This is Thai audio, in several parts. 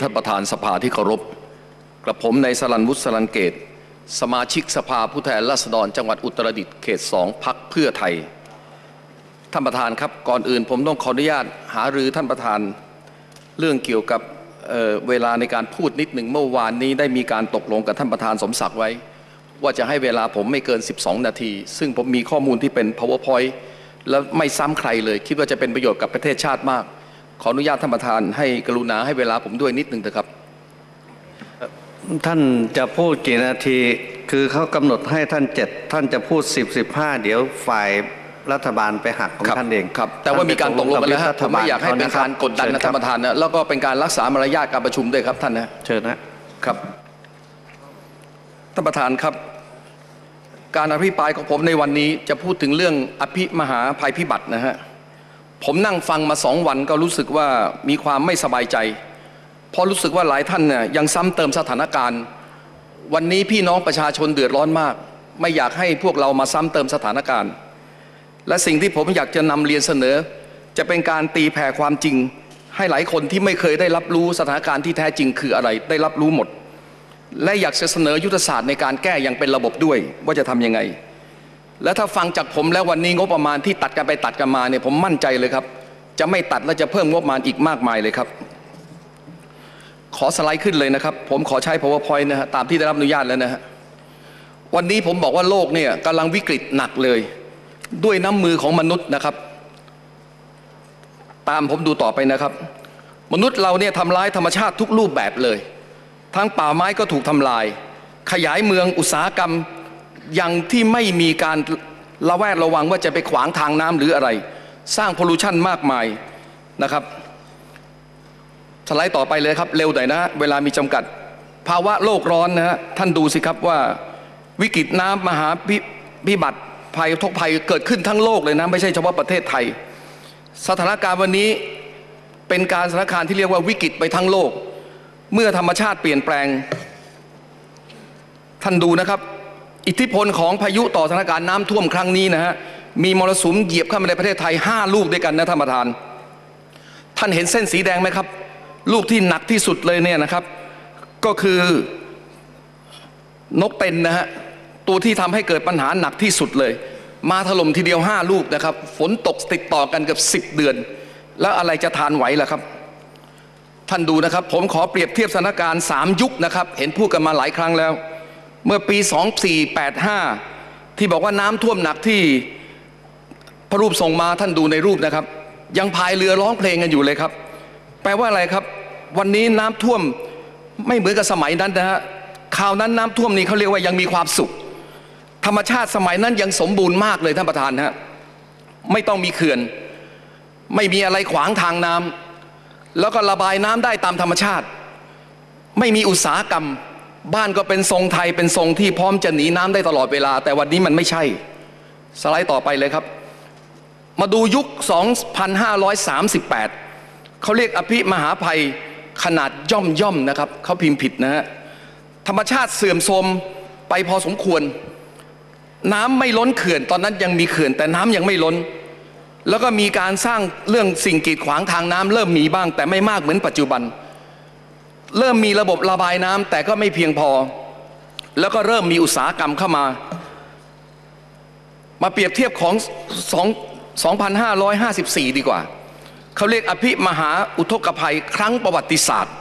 ท่านประธานสภาที่เคารพกระผมในสลันวุฒิสลันเกต สมาชิกสภาผู้แทนราษฎรจังหวัดอุตรดิตถ์เขตสองพักเพื่อไทย ท่านประธานครับก่อนอื่นผมต้องขออนุญาตหารือท่านประธานเรื่องเกี่ยวกับเเวลาในการพูดนิดหนึ่งเมื่อวานนี้ได้มีการตกลงกับท่านประธานสมศักดิ์ไว้ ว่าจะให้เวลาผมไม่เกิน 12 นาที ซึ่งผมมีข้อมูลที่เป็น powerpoint และไม่ซ้ำใครเลย คิดว่าจะเป็นประโยชน์กับประเทศชาติมาก ขออนุญาตท่านประธานให้กรุณาให้เวลาผมด้วยนิดหนึ่งเถอะครับ ท่านจะพูดกี่นาทีคือเขากำหนดให้ท่านเจ็ดท่านจะพูดสิบสิบห้าเดี๋ยวฝ่ายรัฐบาลไปหักของครับท่านเองครับ แต่ว่ามีการตกลงกันแล้วฮะท่ผมไม่อยากให้เป็นการกดดันนะท่านประธานนะแล้วก็เป็นการรักษามารยาทการประชุมด้วยครับท่านนะเชิญนะครับท่านประธานครับ การอภิปรายของผมในวันนี้จะพูดถึงเรื่องอภิมหาภัยพิบัตินะฮะ ผมนั่งฟังมาสองวันก็รู้สึกว่ามีความไม่สบายใจ เพราะรู้สึกว่าหลายท่านเนี่ยยังซ้ำเติมสถานการณ์ วันนี้พี่น้องประชาชนเดือดร้อนมาก ไม่อยากให้พวกเรามาซ้ำเติมสถานการณ์ และสิ่งที่ผมอยากจะนำเรียนเสนอ จะเป็นการตีแผ่ความจริง ให้หลายคนที่ไม่เคยได้รับรู้สถานการณ์ที่แท้จริงคืออะไร ได้รับรู้หมด และอยากจะเสนอยุทธศาสตร์ในการแก้อย่างเป็นระบบด้วยว่าจะทำยังไง และถ้าฟังจากผมแล้ววันนี้งบประมาณที่ตัดกันไปตัดกันมาเนี่ยผมมั่นใจเลยครับ จะไม่ตัดและจะเพิ่มงบประมาณอีกมากมายเลยครับ ขอสไลด์ขึ้นเลยนะครับ ผมขอใช้ powerpoint นะฮะตามที่ได้รับอนุญาตแล้วนะฮะวันนี้ผมบอกว่าโลกเนี่ยกำลังวิกฤตหนักเลย ด้วยน้ำมือของมนุษย์นะครับ ตามผมดูต่อไปนะครับ มนุษย์เราเนี่ยทำร้ายธรรมชาติทุกรูปแบบเลย ทั้งป่าไม้ก็ถูกทำลาย ขยายเมืองอุตสาหกรรม อย่างที่ไม่มีการระแวดระวังว่าจะไปขวางทางน้ำหรืออะไร สร้างพลูชันมากมายนะครับสไลด์ต่อไปเลยครับ เร็วหน่อยนะเวลามีจำกัด ภาวะโลกร้อนนะฮะท่านดูสิครับว่าวิกฤตน้ำมหาพิพิบัติภัยทกภัยเกิดขึ้นทั้งโลกเลยนะไม่ใช่เฉพาะประเทศไทย สถานการณ์วันนี้เป็นการสถานการณ์ที่เรียกว่าวิกฤตไปทั้งโลก เมื่อธรรมชาติเปลี่ยนแปลง ท่านดูนะครับ อิทธิพลของพายุต่อสถานการณ์น้ำท่วมครั้งนี้นะฮะมีมรสุมเหยียบเข้ามาในประเทศไทย 5 ลูกด้วยกันนะท่านประธาน ท่านเห็นเส้นสีแดงไหมครับ ลูกที่หนักที่สุดเลยเนี่ยนะครับ ก็คือนกเต็นนะฮะตัวที่ทำให้เกิดปัญหาหนักที่สุดเลย มาถล่มทีเดียว 5 ลูกนะครับ ฝนตกติดต่อกันเกือบ10 เดือน แล้วอะไรจะทานไหวล่ะครับท่านดูนะครับ ผมขอเปรียบเทียบสถานการณ์ 3 ยุคนะครับ เห็นพูดกันมาหลายครั้งแล้ว เมื่อปี 2485 ที่บอกว่าน้ำท่วมหนักที่พระรูปส่งมาท่านดูในรูปนะครับ ยังพายเรือร้องเพลงกันอยู่เลยครับ แปลว่าอะไรครับ วันนี้น้ำท่วมไม่เหมือนกับสมัยนั้นนะฮะข่าวนั้นน้ำท่วมนี้เขาเรียกว่ายังมีความสุข ธรรมชาติสมัยนั้นยังสมบูรณ์มากเลยท่านประธานฮะไม่ต้องมีเขื่อน ไม่มีอะไรขวางทางน้ำแล้วก็ระบายน้ำได้ตามธรรมชาติ ไม่มีอุตสาหกรรม บ้านก็เป็นทรงไทยเป็นทรงที่พร้อมจะหนีน้ำได้ตลอดเวลา แต่วันนี้มันไม่ใช่ สไลด์ต่อไปเลยครับ มาดูยุค 2538 เขาเรียกอภิมหาภัยขนาดย่อมย่อมนะครับเขาพิมพ์ผิดนะฮะธรรมชาติเสื่อมโทรมไปพอสมควร น้ำไม่ล้นเขื่อนตอนนั้นยังมีเขื่อน แต่น้ำยังไม่ล้น แล้วก็มีการสร้างเรื่องสิ่งกีดขวางทางน้ำเริ่มมีบ้าง แต่ไม่มากเหมือนปัจจุบัน เริ่มมีระบบระบายน้ำแต่ก็ไม่เพียงพอ แล้วก็เริ่มมีอุตสาหกรรมเข้ามา มาเปรียบเทียบของ2 2554 ดีกว่า เขาเรียกอภิมหาอุทกภัยครั้งประวัติศาสตร์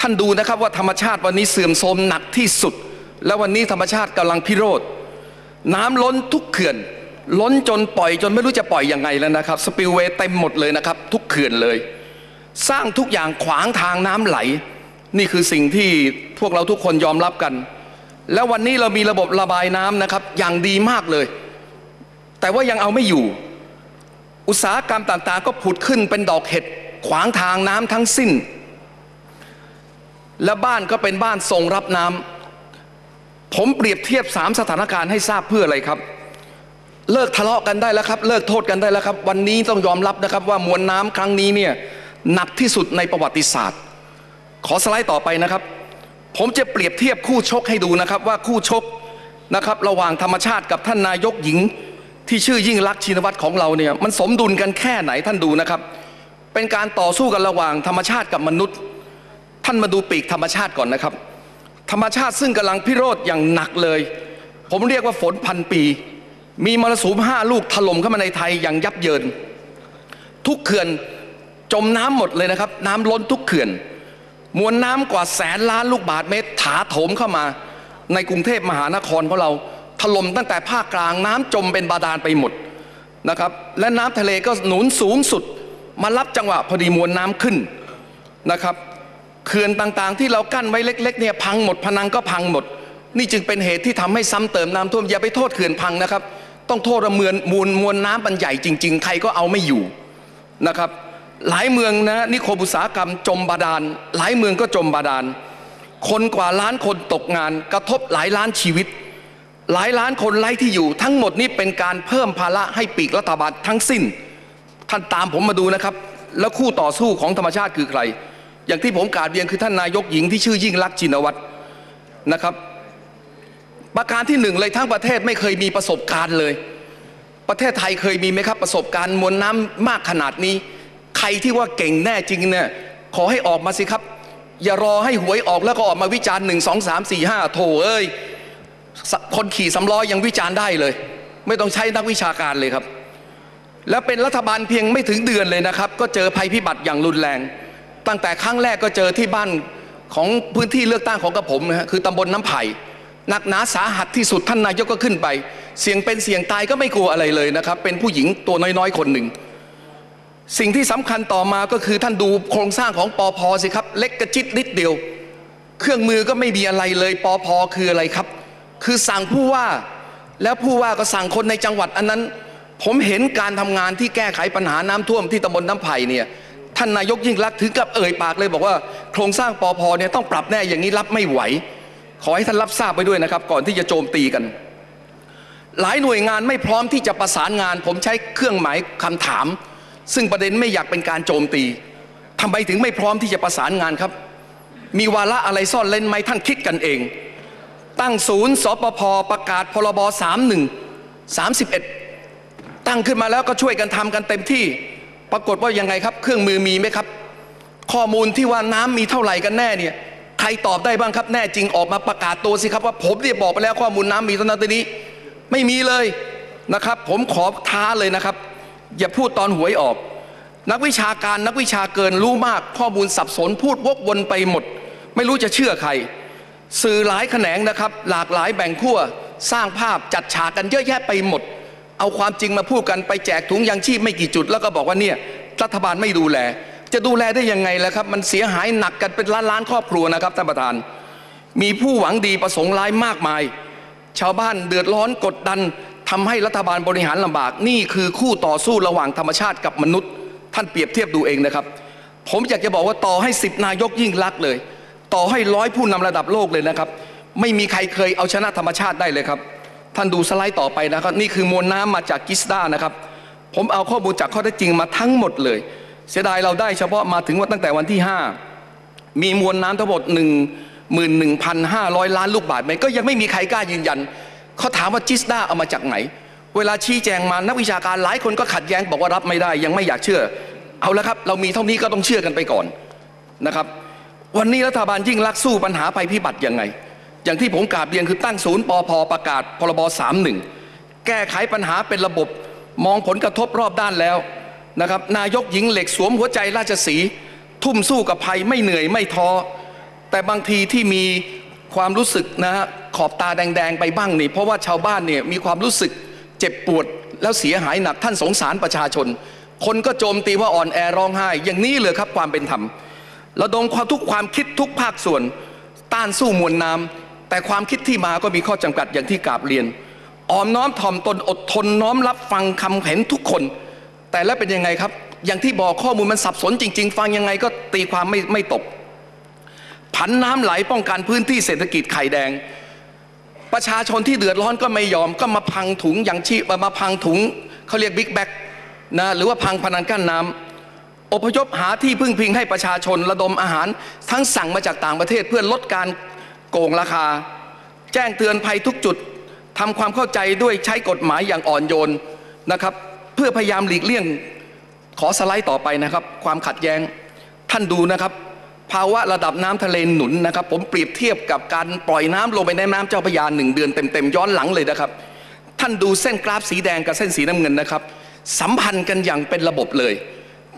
ท่านดูนะครับว่าธรรมชาติวันนี้เสื่อมโทรมหนักที่สุด และวันนี้ธรรมชาติกำลังพิโรธน้ำล้นทุกเขื่อน ล้นจนปล่อยจนไม่รู้จะปล่อยยังไงแล้วนะครับ สปิลเวย์เต็มหมดเลยนะครับ ทุกเขื่อนเลย สร้างทุกอย่างขวางทางน้ำไหล นี่คือสิ่งที่พวกเราทุกคนยอมรับกัน แล้ววันนี้เรามีระบบระบายน้ำนะครับ อย่างดีมากเลย แต่ว่ายังเอาไม่อยู่ อุตสาหกรรมต่างๆ ก็ผุดขึ้นเป็นดอกเห็ดขวางทางน้ำทั้งสิ้น และบ้านก็เป็นบ้านทรงรับน้ำผมเปรียบเทียบสามสถานการณ์ให้ทราบเพื่ออะไรครับเลิกทะเลาะกันได้แล้วครับ เลิกโทษกันได้แล้วครับ วันนี้ต้องยอมรับนะครับว่ามวลน้ำครั้งนี้เนี่ย หนักที่สุดในประวัติศาสตร์ ขอสไลด์ต่อไปนะครับ ผมจะเปรียบเทียบคู่ชกให้ดูนะครับว่าคู่ชกนะครับระหว่างธรรมชาติกับท่านนายกหญิง ที่ชื่อยิ่งรักชินวัตรของเราเนี่ยมันสมดุลกันแค่ไหนท่านดูนะครับ เป็นการต่อสู้กันระหว่างธรรมชาติกับมนุษย์ ท่านมาดูปีกธรรมชาติก่อนนะครับ ธรรมชาติซึ่งกำลังพิโรธอย่างหนักเลย ผมเรียกว่าฝนพันปี มีมรสุมห้าลูกถล่มเข้ามาในไทยอย่างยับเยิน ทุกเขื่อน จมน้ำหมดเลยนะครับ น้ำล้นทุกเขื่อน มวลน้ำกว่าแสนล้านลูกบาศก์เมตร ถาโถมเข้ามา ในกรุงเทพมหานครของเราถล่มตั้งแต่ภาคกลางน้ำจมเป็นบาดาลไปหมดนะครับและน้ำทะเลก็หนุนสูงสุด มารับจังหวะพอดีมวลน้ำขึ้นนะครับเขื่อนต่างๆ ที่เรากั้นไว้เล็กๆเนี่ยพังหมดพนังก็พังหมด นี่จึงเป็นเหตุที่ทำให้ซ้ำเติมน้ำท่วมอย่าไปโทษเขื่อนพังนะครับ ต้องโทษว่าเมือนมูลมวลน้ำมันใหญ่จริง ๆ ใครก็เอาไม่อยู่นะครับ หลายเมืองนะนิคมอุตสาหกรรมจมบาดาล หลายเมืองก็จมบาดาล คนกว่าล้านคนตกงานกระทบหลายล้านชีวิต หลายล้านคนไร้ที่อยู่ ทั้งหมดนี้เป็นการเพิ่มภาระให้ปีกรัฐบาลทั้งสิ้น ท่านตามผมมาดูนะครับ แล้วคู่ต่อสู้ของธรรมชาติคือใคร อย่างที่ผมกราบเรียนคือท่านนายกหญิงที่ชื่อยิ่งลักษณ์ชินวัตรนะครับ ประการที่หนึ่งเลยทั้งประเทศไม่เคยมีประสบการณ์เลย ประเทศไทยเคยมีไหมครับประสบการณ์มวลน้ำมากขนาดนี้ ใครที่ว่าเก่งแน่จริงเนี่ยขอให้ออกมาสิครับ อย่ารอให้หวยออกแล้วก็ออกมาวิจารณ์หนึ่งสองสามสี่ห้าโถเอ้ยคนขี่สำล้อยังวิจารณ์ได้เลย ไม่ต้องใช้นักวิชาการเลยครับ แล้วเป็นรัฐบาลเพียงไม่ถึงเดือนเลยนะครับ ก็เจอภัยพิบัติอย่างรุนแรง ตั้งแต่ครั้งแรกก็เจอที่บ้านของพื้นที่เลือกตั้งของกระผมนะฮะคือตำบลน้ำไผ่หนักหนาสาหัสที่สุดท่านนายกก็ขึ้นไป เสี่ยงเป็นเสี่ยงตายก็ไม่กลัวอะไรเลยนะครับ เป็นผู้หญิงตัวน้อยๆ คนหนึ่ง สิ่งที่สำคัญต่อมาก็คือท่านดูโครงสร้างของปอพสิครับ เล็กกระจิตนิดเดียว เครื่องมือก็ไม่มีอะไรเลยปอพคืออะไรครับ คือสั่งผู้ว่าแล้วผู้ว่าก็สั่งคนในจังหวัดอันนั้น ผมเห็นการทำงานที่แก้ไขปัญหาน้ำท่วมที่ตำบลน้ำไผ่เนี่ยท่านนายกยิ่งรักถึงกับเอ่ยปากเลยบอกว่าโครงสร้างปอพเนี่ยต้องปรับแน่อย่างนี้รับไม่ไหว ขอให้ท่านรับทราบไปด้วยนะครับ ก่อนที่จะโจมตีกัน หลายหน่วยงานไม่พร้อมที่จะประสานงาน ผมใช้เครื่องหมายคำถาม ซึ่งประเด็นไม่อยากเป็นการโจมตีทำไมถึงไม่พร้อมที่จะประสานงานครับ มีวาระอะไรซ่อนเล่นไหมท่านคิดกันเอง ตั้งศูนย์สปพประกาศพรบ31 31 ตั้งขึ้นมาแล้วก็ช่วยกันทำกันเต็มที่ ปรากฏว่ายังไงครับ เครื่องมือมีไหมครับ ข้อมูลที่ว่าน้ำมีเท่าไหร่กันแน่เนี่ยใครตอบได้บ้างครับแน่จริงออกมาประกาศตัวสิครับว่าผมเนี่ยบอกไปแล้วข้อมูลน้ำมีเท่านั้นเท่านี้ ไม่มีเลยนะครับ ผมขอท้าเลยนะครับ อย่าพูดตอนหวยออก นักวิชาการนักวิชาเกินรู้มากข้อมูลสับสนพูดวกวนไปหมด ไม่รู้จะเชื่อใคร สื่อหลายแขนงนะครับ หลากหลายแบ่งขั้วสร้างภาพจัดฉากกันเยอะแยะไปหมด เอาความจริงมาพูดกันไปแจกถุงยางชีพไม่กี่จุด แล้วก็บอกว่าเนี่ยรัฐบาลไม่ดูแล จะดูแลได้ยังไงล่ะครับ มันเสียหายหนักกันเป็นล้านล้านๆครอบครัวนะครับท่านประธาน มีผู้หวังดีประสงค์ร้ายมากมาย ชาวบ้านเดือดร้อนกดดัน ทำให้รัฐบาลบริหารลำบาก นี่คือคู่ต่อสู้ระหว่างธรรมชาติกับมนุษย์ ท่านเปรียบเทียบดูเองนะครับ ผมอยากจะบอกว่าต่อให้สิบนายกยิ่งรักเลย ต่อให้ร้อยผู้นำระดับโลกเลยนะครับ ไม่มีใครเคยเอาชนะธรรมชาติได้เลยครับ ท่านดูสไลด์ต่อไปนะครับ นี่คือมวลน้ำมาจากกิสดานะครับ ผมเอาข้อมูลจากข้อเท็จจริงมาทั้งหมดเลย เสียดายเราได้เฉพาะมาถึงว่าตั้งแต่วันที่ 5 มีมวลน้ำทั้งหมด1 1 5 0 0 ล้านลูกบาศก์เมตรก็ยังไม่มีใครกล้ายืนยัน เขาถามว่าจิสดาเอามาจากไหน เวลาชี้แจงมานักวิชาการหลายคนก็ขัดแย้งบอกว่ารับไม่ได้ ยังไม่อยากเชื่อ เอาละครับ เรามีเท่านี้ก็ต้องเชื่อกันไปก่อนนะครับ วันนี้รัฐบาลยิ่งรักสู้ปัญหาภัยพิบัติยังไง อย่างที่ผมกราบเรียนคือตั้งศูนย์ปอพประกาศพรบ31 แก้ไขปัญหาเป็นระบบมองผลกระทบรอบด้านแล้วนะครับนายกหญิงเหล็กสวมหัวใจราชสีทุ่มสู้กับภัยไม่เหนื่อยไม่ท้อแต่บางทีที่มีความรู้สึกนะฮะ ขอบตาแดง ๆ ไปบ้างนี่เพราะว่าชาวบ้านเนี่ยมีความรู้สึกเจ็บปวดแล้วเสียหายหนักท่านสงสารประชาชน คนก็โจมตีว่าอ่อนแอร้องไห้ อย่างนี้เลยครับความเป็นธรรมระดมความทุกความคิดทุกภาคส่วน ต้านสู้มวลน้ำแต่ความคิดที่มาก็มีข้อจำกัดอย่างที่กราบเรียนอ่อมน้อมถ่อมตนอดทนน้อมรับฟังคำเห็นทุกคน แต่แล้วเป็นยังไงครับ อย่างที่บอกข้อมูลมันสับสนจริง ๆ ฟังยังไงก็ตีความไม่ไม่ตกผันน้ำไหลป้องกันพื้นที่เศรษฐกิจไข่แดง ประชาชนที่เดือดร้อนก็ไม่ยอมก็มาพังถุงยังชีพมาพังถุงเขาเรียกบิ๊กแบ็กนะหรือว่าพังพนังกั้นน้ำอพยพหาที่พึ่งพิงให้ประชาชนระดมอาหาร ทั้งสั่งมาจากต่างประเทศเพื่อลดการโกงราคา แจ้งเตือนภัยทุกจุดทำความเข้าใจด้วยใช้กฎหมายอย่างอ่อนโยนนะครับ เพื่อพยายามหลีกเลี่ยงขอสไลด์ต่อไปนะครับ ความขัดแย้งท่านดูนะครับ ภาวะระดับน้ำทะเลหนุนนะครับ ผมเปรียบเทียบกับการปล่อยน้ำลงไปในแม่น้ำเจ้าพระยาหนึ่งเดือนเต็มๆย้อนหลังเลยนะครับ ท่านดูเส้นกราฟสีแดงกับเส้นสีน้ำเงินนะครับ สัมพันธ์กันอย่างเป็นระบบเลย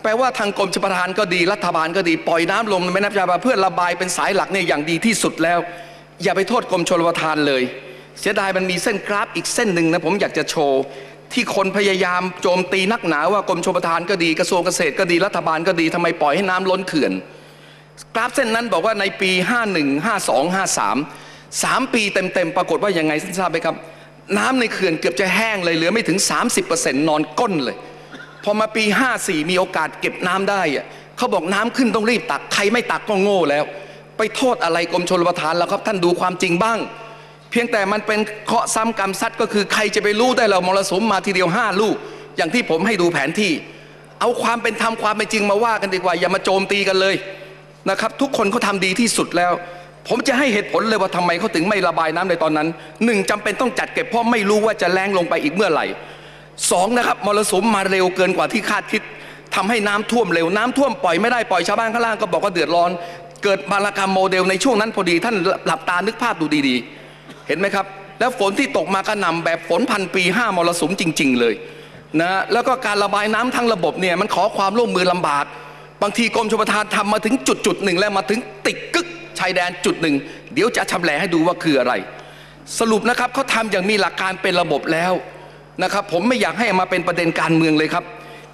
แปลว่าทางกรมชลประทานก็ดีรัฐบาลก็ดีปล่อยน้ำลงในแม่น้ำเจ้าพระยาเพื่อระบายเป็นสายหลักเนี่ยอย่างดีที่สุดแล้ว อย่าไปโทษกรมชลประทานเลย เสียดายมันมีเส้นกราฟอีกเส้นหนึ่งนะผมอยากจะโชว์ที่คนพยายามโจมตีนักหนาว่ากรมชลประทานก็ดีกระทรวงเกษตรก็ดีรัฐบาลก็ดีทำไมปล่อยให้น้ำล้นเขื่อน กราฟเส้นนั้นบอกว่าในปี 51 52 53 3 ปีเต็มๆ ปรากฏว่ายังไงท่านทราบไหมครับ น้ำในเขื่อนเกือบจะแห้งเลยเหลือไม่ถึง 30%นอนก้นเลย พอมาปี 54 มีโอกาสเก็บน้ำได้อะเขาบอกน้ำขึ้นต้องรีบตัก ใครไม่ตักก็โง่แล้ว ไปโทษอะไรกรมชลประทานแล้วครับ ท่านดูความจริงบ้าง เพียงแต่มันเป็นเคาะซ้ำกรรมซัดก็คือใครจะไปรู้ได้เรามรสุมมาทีเดียว 5 ลูก อย่างที่ผมให้ดูแผนที่ เอาความเป็นธรรมความเป็นจริงมาว่ากันดีกว่าอย่ามาโจมตีกันเลย นะครับทุกคนเขาทำดีที่สุดแล้ว ผมจะให้เหตุผลเลยว่าทำไมเขาถึงไม่ระบายน้ำในตอนนั้นหนึ่งจำเป็นต้องจัดเก็บเพราะไม่รู้ว่าจะแรงลงไปอีกเมื่อไหร่สองนะครับมรสุมมาเร็วเกินกว่าที่คาดคิดทำให้น้ำท่วมเร็วน้ำท่วมปล่อยไม่ได้ปล่อยชาวบ้านข้างล่างก็บอกว่าเดือดร้อน เกิดบารากรรมโมเดลในช่วงนั้นพอดีท่านหลับตานึกภาพดูดีๆ เห็นไหมครับ แล้วฝนที่ตกมากระหน่ำแบบฝนพันปีห้ามรสุมจริง ๆ เลยนะแล้วก็การระบายน้ำทั้งระบบเนี่ยมันขอความร่วมมือลำบาก บางทีกรมชลประทานทำมาถึงจุดจุดหนึ่งแล้วมาถึงติดกึกชายแดนจุดหนึ่งเดี๋ยวจะชำแหละให้ดูว่าคืออะไร สรุปนะครับเขาทำอย่างมีหลักการเป็นระบบแล้วนะครับผมไม่อยากให้มาเป็นประเด็นการเมืองเลยครับ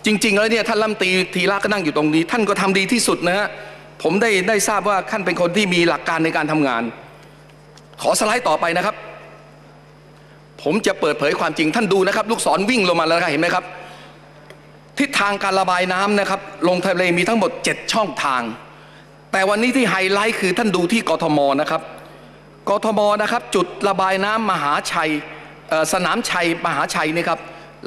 จริง ๆ แล้วเนี่ยท่านรัฐมตีทีละก็นั่งอยู่ตรงนี้ ท่านก็ทำดีที่สุดนะฮะผมได้ได้ทราบว่าท่านเป็นคนที่มีหลักการในการทำงาน ขอสไลด์ต่อไปนะครับ ผมจะเปิดเผยความจริงท่านดูนะครับ ลูกศรวิ่งลงมาแล้วครับเห็นไหมครับ ทิศทางการระบายน้ำนะครับ ลงทะเลมีทั้งหมด 7 ช่องทาง แต่วันนี้ที่ไฮไลท์คือท่านดูที่กทมนะครับกทมนะครับ จุดระบายน้ำมหาชัยสนามชัยมหาชัยนี่ครับ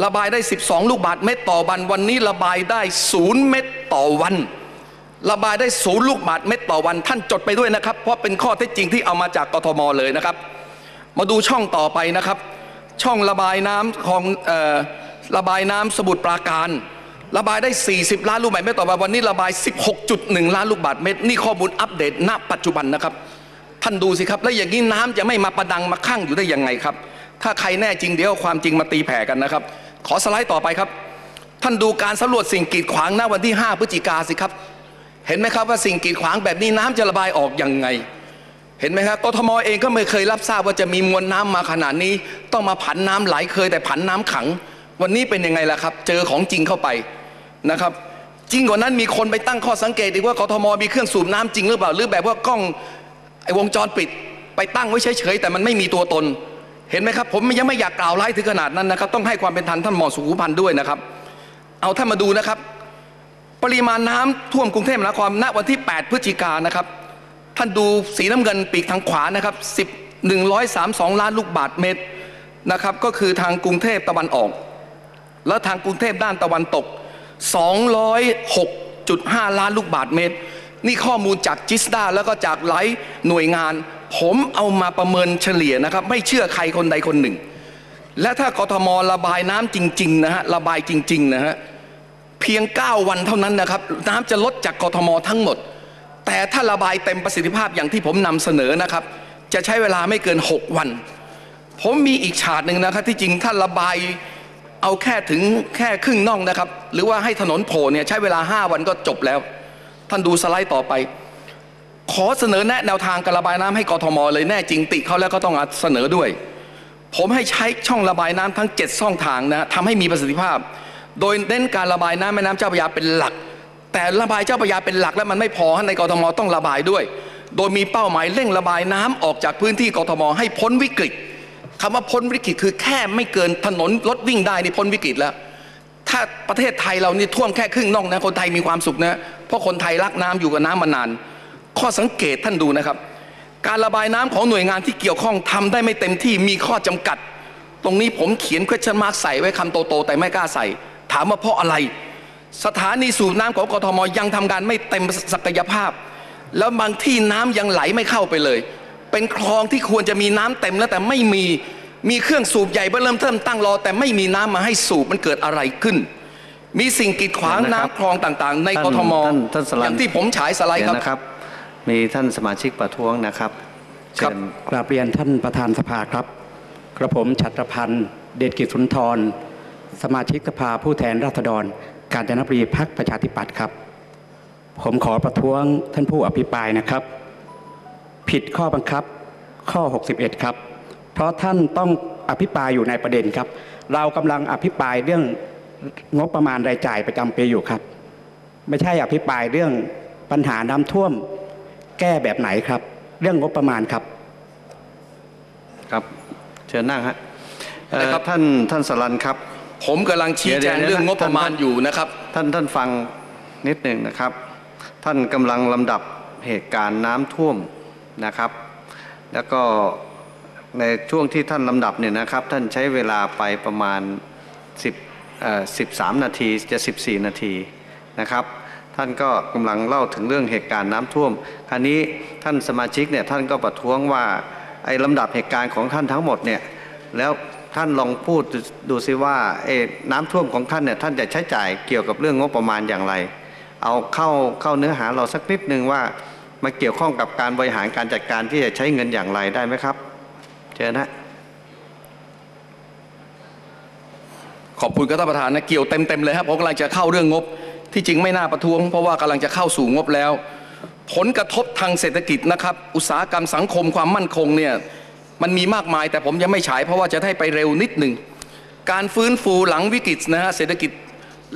ระบายได้ 12 ลูกบาศก์เมตรต่อวัน วันนี้ระบายได้ 0 เมตรต่อวัน ระบายได้0ลูกบาศก์เมตรต่อวัน ท่านจดไปด้วยนะครับ เพราะเป็นข้อเท็จจริงที่เอามาจากกทมเลยนะครับ มาดูช่องต่อไปนะครับ ช่องระบายน้ำของออระบายน้ำสมุทรปราการ ระบายได้ 40 ล้านลูกบาศก์เมตรต่อวันวันนี้ระบาย 16.1 ล้านลูกบาศก์เมตร นี่ข้อมูลอัปเดตณปัจจุบันนะครับ ท่านดูสิครับ แล้วอย่างนี้น้ำจะไม่มาประดังมาข้างอยู่ได้ยังไงครับ ถ้าใครแน่จริงเดี๋ยวความจริงมาตีแผ่กันนะครับ ขอสไลด์ต่อไปครับ ท่านดูการสำรวจสิ่งกีดขวางณวันที่ 5 พฤศจิกาสิครับ เห็นไหมครับว่าสิ่งกีดขวางแบบนี้น้ำจะระบายออกยังไงเห็นไหมครับกทมเองก็ไม่เคยรับทราบว่าจะมีมวลน้ำมาขนาดนี้ ต้องมาผันน้ำไหลเคยแต่ผันน้ำขัง วันนี้เป็นยังไงล่ะครับ เจอของจริงเข้าไป นะครับจริงกว่านั้นมีคนไปตั้งข้อสังเกตอีว่ากทมมีเครื่องสูบน้ำจริงหรือเปล่า หรือแบบว่ากล้องไอ้วงจรปิด ไปตั้งไว้เฉยๆแต่มันไม่มีตัวตน เห็นไหมครับ ผมยังไม่อยากกล่าวร้ายถึงขนาดนั้นนะครับ ต้องให้ความเป็นธรรมท่านหมอสุขุพันธ์ด้วยนะครับ เอาท่านมาดูนะครับ ปริมาณน้ำท่วมกรุงเทพมหานครณวันที่ 8 พฤศจิกายนนะครับ ท่านดูสีน้ำเงินปีกทางขวานะครับ10 132 ล้านลูกบาทเมตรนะครับ ก็คือทางกรุงเทพตะวันออก แล้วทางกรุงเทพด้านตะวันตก 206.5 ล้านลูกบาทเมตร นี่ข้อมูลจากจิสดาแล้วก็จากหลายหน่วยงาน ผมเอามาประเมินเฉลี่ยนะครับ ไม่เชื่อใครคนใดคนหนึ่ง และถ้ากทมระบายน้ำจริงๆนะฮะระบายจริงๆนะฮะเพียง 9 วันเท่านั้นนะครับ น้ำจะลดจากกทมทั้งหมด แต่ถ้าระบายเต็มประสิทธิภาพอย่างที่ผมนำเสนอนะครับ จะใช้เวลาไม่เกิน 6 วัน ผมมีอีกฉาดหนึ่งนะครับที่จริงถ้าระบาย เอาแค่ถึงแค่ครึ่งน่องนะครับ หรือว่าให้ถนนโผล่เนี่ยใช้เวลา 5 วันก็จบแล้ว ท่านดูสไลด์ต่อไป ขอเสนอแนะแนวทางการระบายน้ำให้กทมเลยแน่จริงติเขาแล้วก็ต้องเสนอด้วย ผมให้ใช้ช่องระบายน้ำทั้ง 7 ช่องทางนะทำให้มีประสิทธิภาพ โดยเน้นการระบายน้ำแม่น้ำเจ้าพระยาเป็นหลัก แต่ระบายเจ้าพระยาเป็นหลักแล้วมันไม่พอในกทมต้องระบายด้วย โดยมีเป้าหมายเร่งระบายน้ำออกจากพื้นที่กทมให้พ้นวิกฤต คำว่าพ้นวิกฤตคือแค่ไม่เกินถนนรถวิ่งได้นี่พ้นวิกฤตแล้ว ถ้าประเทศไทยเรานี่ท่วมแค่ครึ่งน่องนะคนไทยมีความสุขนะเพราะคนไทยรักน้ำอยู่กับน้ำมานาน ข้อสังเกตท่านดูนะครับ การระบายน้ำของหน่วยงานที่เกี่ยวข้องทำได้ไม่เต็มที่มีข้อจำกัด ตรงนี้ผมเขียน question mark ใส่ไว้คำโตๆแต่ไม่กล้าใส่ ถามว่าเพราะอะไร สถานีสูบน้ำของกทมยังทำการไม่เต็มศักยภาพ แล้วบางที่น้ำยังไหลไม่เข้าไปเลย เป็นคลองที่ควรจะมีน้ำเต็มแล้วแต่ไม่มีมีเครื่องสูบใหญ่เบื้อเริ่มเทิมตั้งรอ แต่ไม่มีน้ำมาให้สูบมันเกิดอะไรขึ้น มีสิ่งกีดขวางเดี๋ยวนะครับน้ำคลองต่างๆ ในกทมท่านท่านสลันอย่างที่ผมฉายสไลด์เดี๋คยรับวนะครับ มีท่านสมาชิกประท้วงนะครับครับเชิญกราบเรียนท่านประธานสภาครับ กระผมชัตรพันธ์เดชกิจสุนทร สมาชิกสภาผู้แทนราษฎร การจนบุรีพักประชาธิปัตย์ครับ ผมขอประท้วงท่านผู้อภิปรายนะครับ ผิดข้อบังคับข้อ 61 ครับ เพราะท่านต้องอภิปรายอยู่ในประเด็นครับ เรากำลังอภิปรายเรื่องงบประมาณรายจ่ายประจำปีอยู่ครับ ไม่ใช่อภิปรายเรื่องปัญหาน้ำท่วมแก้แบบไหนครับ เรื่องงบประมาณครับ ครับเชิญนั่งฮะเอ่อนะครับท่านท่านสรันครับ ผมกำลังชี้แจงเดี๋ยวๆเรื่องงบประมาณท่านอยู่นะครับ ท่านท่านฟังนิดหนึ่งนะครับ ท่านกำลังลำดับเหตุการณ์น้ำท่วม นะครับ แล้วก็ในช่วงที่ท่านลำดับเนี่ยนะครับท่านใช้เวลาไปประมาณ 10เอ่อ13 นาทีจะ 14 นาทีนะครับท่านก็กำลังเล่าถึงเรื่องเหตุการณ์น้ำท่วม คราวนี้ท่านสมาชิกเนี่ยท่านก็ประท้วงว่าไอ้ลำดับเหตุการณ์ของท่านทั้งหมดเนี่ยแล้วท่านลองพูดดูซิว่าเอ้น้ำท่วมของท่านเนี่ยท่านจะใช้จ่ายเกี่ยวกับเรื่องงบประมาณอย่างไร เอาเข้าเข้าเนื้อหาเราสักนิดนึงว่า มาเกี่ยวข้องกับการบริหารการจัดการที่จะใช้เงินอย่างไรได้ไหมครับเชิญนะขอบคุณครับท่านประธานนะเกี่ยวเต็มๆเลยครับผมกำลังจะเข้าเรื่องงบ ที่จริงไม่น่าประท้วง เพราะว่ากำลังจะเข้าสู่งบแล้ว ผลกระทบทางเศรษฐกิจนะครับ อุตสาหกรรมสังคมความมั่นคงเนี่ยมันมีมากมาย แต่ผมยังไม่ฉายเพราะว่าจะได้ไปเร็วนิดหนึ่งการฟื้นฟูหลังวิกฤตนะฮะเศรษฐกิจ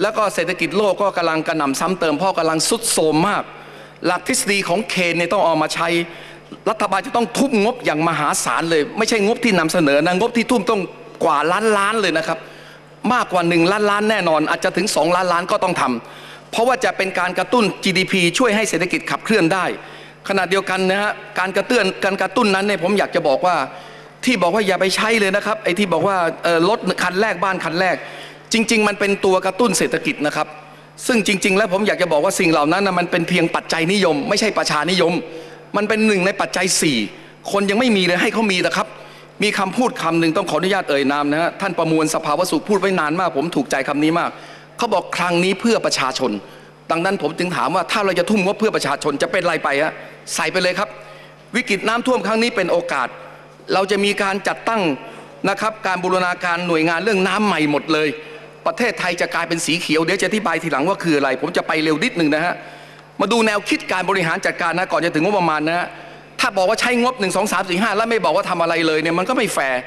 แล้วก็เศรษฐกิจโลกก็กำลังกระหน่ำซ้ำเติมเพราะกำลังสุดโทมมาก หลักทฤษฎีของเคนเนี่ยต้องเอามาใช้ รัฐบาลจะต้องทุ่มงบอย่างมหาศาลเลย ไม่ใช่งบที่นำเสนอนะงบที่ทุ่มต้องกว่าล้านล้านเลยนะครับ มากกว่า1ล้านล้านแน่นอน อาจจะถึง2ล้านล้านก็ต้องทำเพราะว่าจะเป็นการกระตุ้น GDP ช่วยให้เศรษฐกิจขับเคลื่อนได้ ขณะเดียวกันนะฮะการกระเตื้อนการกระตุ้นนั้นเนี่ยผมอยากจะบอกว่าที่บอกว่าอย่าไปใช้เลยนะครับไอ้ที่บอกว่ารถคันแรกบ้านคันแรก จริง ๆ มันเป็นตัวกระตุ้นเศรษฐกิจนะครับ ซึ่งจริง ๆ แล้วผมอยากจะบอกว่าสิ่งเหล่านั้นนะมันเป็นเพียงปัจจัยนิยม ไม่ใช่ประชานิยม มันเป็นหนึ่งในปัจจัย 4 คนยังไม่มีเลยให้เขามีนะครับ มีคำพูดคำหนึ่งต้องขออนุญาตเอ่ยนามนะฮะท่านประมวลสภาวสุขพูดไว้นานมาก ผมถูกใจคำนี้มากเขาบอกครั้งนี้เพื่อประชาชน ดังนั้นผมจึงถามว่าถ้าเราจะทุ่มงบเพื่อประชาชนจะเป็นไรไปฮะใส่ไปเลยครับ วิกฤตน้ำท่วมครั้งนี้เป็นโอกาส เราจะมีการจัดตั้งนะครับการบูรณาการหน่วยงานเรื่องน้ำใหม่หมดเลย ประเทศไทยจะกลายเป็นสีเขียวเดี๋ยวจะอธิบายทีหลังว่าคืออะไร ผมจะไปเร็วนิดหนึ่งนะฮะมาดูแนวคิดการบริหารจัดการนะก่อนจะถึงงบประมาณนะฮะถ้าบอกว่าใช้งบ 1 2 3 4 5 แล้วไม่บอกว่าทำอะไรเลยเนี่ยมันก็ไม่แฟร์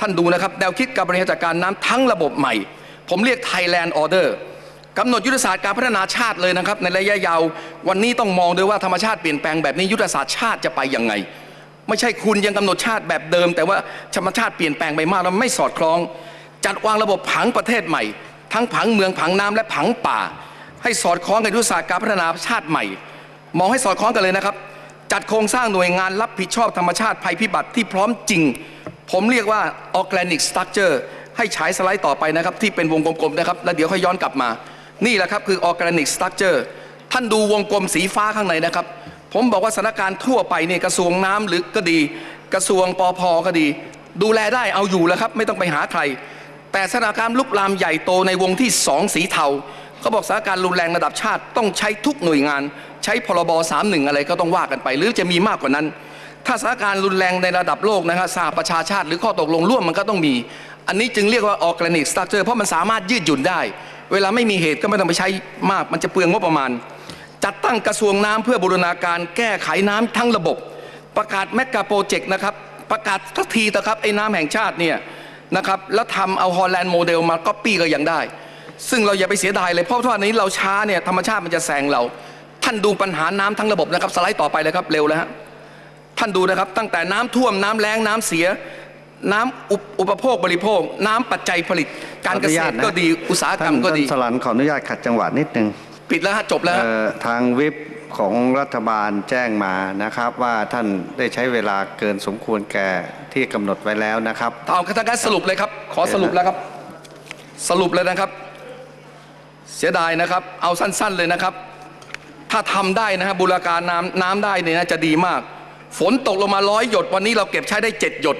ท่านดูนะครับ แนวคิดการบริหารจัดการน้ำทั้งระบบใหม่ ผมเรียก Thailand Order กำหนดยุทธศาสตร์การพัฒนาชาติเลยนะครับ ในระยะยาววันนี้ต้องมองด้วยว่าธรรมชาติเปลี่ยนแปลงแบบนี้ยุทธศาสตร์ชาติจะไปยังไง ไม่ใช่คุณยังกำหนดชาติแบบเดิม แต่ว่าธรรมชาติเปลี่ยนแปลงไปมากแล้วไม่สอดคล้อง จัดวางระบบผังประเทศใหม่ ทั้งผังเมืองผังน้ำและผังป่า ให้สอดคล้องกับยุทธศาสตร์การพัฒนาชาติใหม่ มองให้สอดคล้องกันเลยนะครับ จัดโครงสร้างหน่วยงานรับผิดชอบธรรมชาติภัยพิบัติที่พร้อมจริง ผมเรียกว่า organic structure ให้ฉายสไลด์ต่อไปนะครับ ที่เป็นวงกลมๆนะครับ แล้วเดี๋ยวค่อยย้อนกลับมา นี่แหละครับคือ organic structure ท่านดูวงกลมสีฟ้าข้างในนะครับ ผมบอกว่าสถานการณ์ทั่วไปเนี่ยกระทรวงน้ำหรือก็ดี กระทรวงปอพก็ดี ดูแลได้เอาอยู่แล้วครับ ไม่ต้องไปหาใคร แต่สถานการณ์ลุกลามใหญ่โตในวงที่สองสีเทาเขาบอกสถานการณ์รุนแรงระดับชาติต้องใช้ทุกหน่วยงาน ใช้พรบ31อะไรก็ต้องว่ากันไป หรือจะมีมากกว่านั้น ถ้าสถานการณ์รุนแรงในระดับโลกนะครับสหประชาชาติหรือข้อตกลงร่วมมันก็ต้องมี อันนี้จึงเรียกว่าออร์แกนิกสตรัคเจอร์เพราะมันสามารถยืดหยุ่นได้ เวลาไม่มีเหตุก็ไม่ต้องไปใช้มากมันจะเปลืองงบประมาณ จัดตั้งกระทรวงน้ำเพื่อบูรณาการแก้ไขน้ำทั้งระบบ ประกาศแมกกาโปรเจกต์นะครับประกาศทักทีเถอะครับไอ้น้ำแห่งชาติเนี่ย นะครับแล้วทำเอาฮอลแลนด์โมเดลมาก๊อปปี้ก็ยังได้ ซึ่งเราอย่าไปเสียดายเลยเพราะว่านี้เราช้าเนี่ยธรรมชาติมันจะแซงเรา ท่านดูปัญหาน้ำทั้งระบบนะครับสไลด์ต่อไปเลยครับเร็วแล้วฮะท่านดูนะครับตั้งแต่น้ำท่วมน้ำแล้งน้ำเสียน้ำอุปอุปโภคบริโภค น้ำปัจจัยผลิต การเกษตรก็ดีอุตสาหกรรมก็ดีท่านสลันขออนุญาตขัดจังหวะนิดนึงปิดแล้วฮะจบแล้วฮะเอ่อทางวิปของรัฐบาลแจ้งมานะครับ ว่าท่านได้ใช้เวลาเกินสมควรแก่ ที่กำหนดไว้แล้วนะครับ เอาคณะการสรุปเลยครับ ขอสรุปแล้วครับ สรุปเลยนะครับ เสียดายนะครับ เอาสั้น ๆเลยนะครับ ถ้าทำได้นะฮะบูรการน้ำน้ำได้เนี่ยนะจะดีมาก ฝนตกลงมาร้อยหยด วันนี้เราเก็บใช้ได้ 7 หยด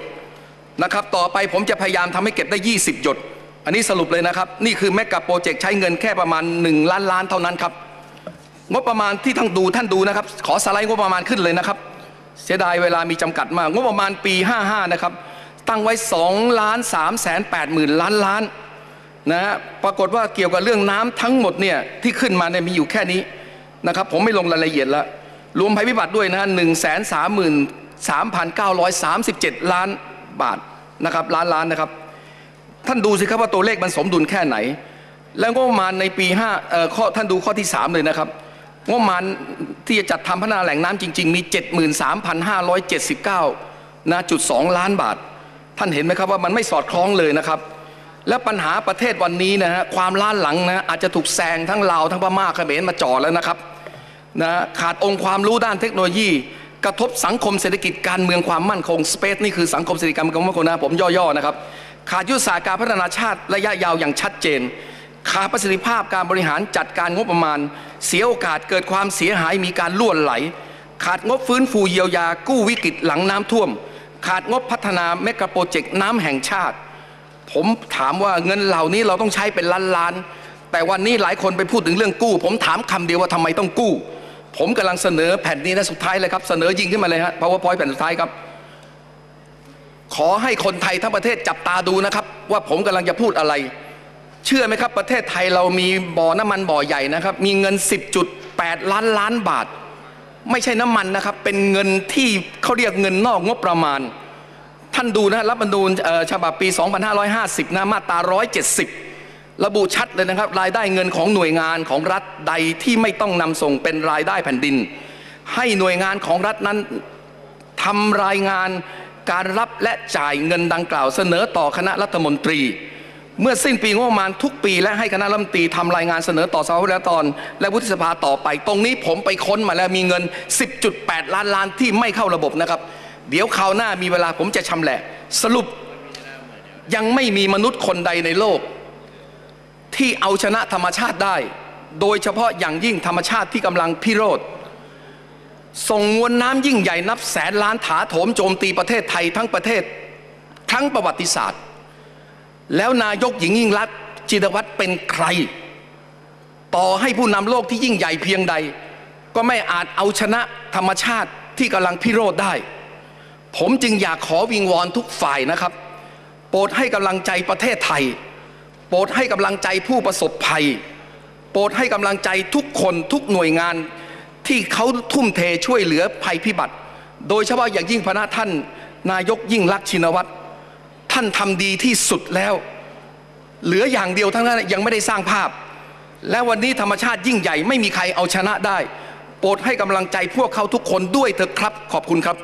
นะครับ ต่อไปผมจะพยายามทำให้เก็บได้ 20 หยด อันนี้สรุปเลยนะครับ นี่คือแมกกาโปรเจกต์ใช้เงินแค่ประมาณ 1 ล้านล้านเท่านั้นครับ งบประมาณที่ท่านดูท่านดูนะครับ ขอสไลด์งบประมาณขึ้นเลยนะครับ เสียดายเวลามีจำกัดมาก งบประมาณปี 55 นะครับ ตั้งไว้2ล้าน3แสน8หมื่นล้านล้านนะฮะปรากฏว่าเกี่ยวกับเรื่องน้ำทั้งหมดเนี่ยที่ขึ้นมาเนี่ยมีอยู่แค่นี้นะครับ ผมไม่ลงรายละเอียดล้วรวมภัยพิบัติด้วยนะฮะหนึ่งแสนสามหมื่นสามพันเก้าร้อยสามสิบเจ็ดล้านบาทนะครับล้านล้านนะครับ ท่านดูสิครับว่าตัวเลขมันสมดุลแค่ไหน แล้วงบประมาณในปี5เอ่อข้อท่านดูข้อที่ 3 เลยนะครับ งบประมาณที่จะจัดทำพัฒนาแหล่งน้ำจริง ๆ มี 73,579นะจุด2ล้านบาท ท่านเห็นไหมครับว่ามันไม่สอดคล้องเลยนะครับ และปัญหาประเทศวันนี้นะฮะความล้านหลังนะอาจจะถูกแซงทั้งลาวทั้งพม่าเขมรมาจ่อแล้วนะครับนะขาดองค์ความรู้ด้านเทคโนโลยี กระทบสังคมเศรษฐกิจการเมืองความมั่นคงสเปซนี่คือสังคมเศรษฐกิจการเมืองความมั่นคงนะผมย่อๆนะครับขาดยุทธศาสตร์การพัฒนาชาติระยะยาวอย่างชัดเจน ขาดประสิทธิภาพการบริหารจัดการงบประมาณ เสียโอกาสเกิดความเสียหายมีการล่วนไหล ขาดงบฟื้นฟูเยียวยากู้วิกฤตหลังน้ำท่วม ขาดงบพัฒนาเมกะโปรเจกต์น้ำแห่งชาติ ผมถามว่าเงินเหล่านี้เราต้องใช้เป็นล้านล้านๆแต่วันนี้หลายคนไปพูดถึงเรื่องกู้ ผมถามคำเดียวว่าทำไมต้องกู้ ผมกำลังเสนอแผ่นนี้นะสุดท้ายเลยครับ เสนอยิงขึ้นมาเลยฮะ powerpoint แผ่นสุดท้ายครับขอให้คนไทยทั้งประเทศจับตาดูนะครับ ว่าผมกำลังจะพูดอะไร เชื่อไหมครับ ประเทศไทยเรามีบ่อน้ำมันบ่อใหญ่นะครับ มีเงิน 10.8 ล้านล้านบาท ไม่ใช่น้ำมันนะครับ เป็นเงินที่เขาเรียกเงินนอกงบประมาณ ท่านดูนะรัฐธรรมนูญเอ่อฉบับปี 2550 นะมาตรา 170 ระบุชัดเลยนะครับ รายได้เงินของหน่วยงานของรัฐใดที่ไม่ต้องนำส่งเป็นรายได้แผ่นดิน ให้หน่วยงานของรัฐนั้นทำรายงานการรับและจ่ายเงินดังกล่าวเสนอต่อคณะรัฐมนตรี เมื่อสิ้นปีงบประมาณทุกปีและให้คณะรัฐมนตรีทำรายงานเสนอต่อสภาผู้แทนและวุฒิสภาต่อไป ตรงนี้ผมไปค้นมาแล้วมีเงิน 10.8 ล้านล้านที่ไม่เข้าระบบนะครับ เดี๋ยวคราวหน้ามีเวลาผมจะชำแหละ สรุปยังไม่มีมนุษย์คนใดในโลก ที่เอาชนะธรรมชาติได้ โดยเฉพาะอย่างยิ่งธรรมชาติที่กำลังพิโรธส่งมวลน้ำยิ่งใหญ่นับแสนล้านถาโถมโจมตีประเทศไทยทั้งประเทศทั้งประวัติศาสตร์ แล้วนายกหญิงยิ่งรักจิตวัตรเป็นใคร ต่อให้ผู้นำโลกที่ยิ่งใหญ่เพียงใด ก็ไม่อาจเอาชนะธรรมชาติที่กำลังพิโรธได้ ผมจึงอยากขอวิงวอนทุกฝ่ายนะครับ โปรดให้กำลังใจประเทศไทย โปรดให้กำลังใจผู้ประสบภัย โปรดให้กำลังใจทุกคนทุกหน่วยงานที่เขาทุ่มเทช่วยเหลือภัยพิบัติ โดยเฉพาะอย่างยิ่งพระท่าน นายกยิ่งรักชินวัตร ท่านทำดีที่สุดแล้ว เหลืออย่างเดียวทั้งนั้นยังไม่ได้สร้างภาพ และวันนี้ธรรมชาติยิ่งใหญ่ไม่มีใครเอาชนะได้ โปรดให้กำลังใจพวกเขาทุกคนด้วยเถอะครับ ขอบคุณครับ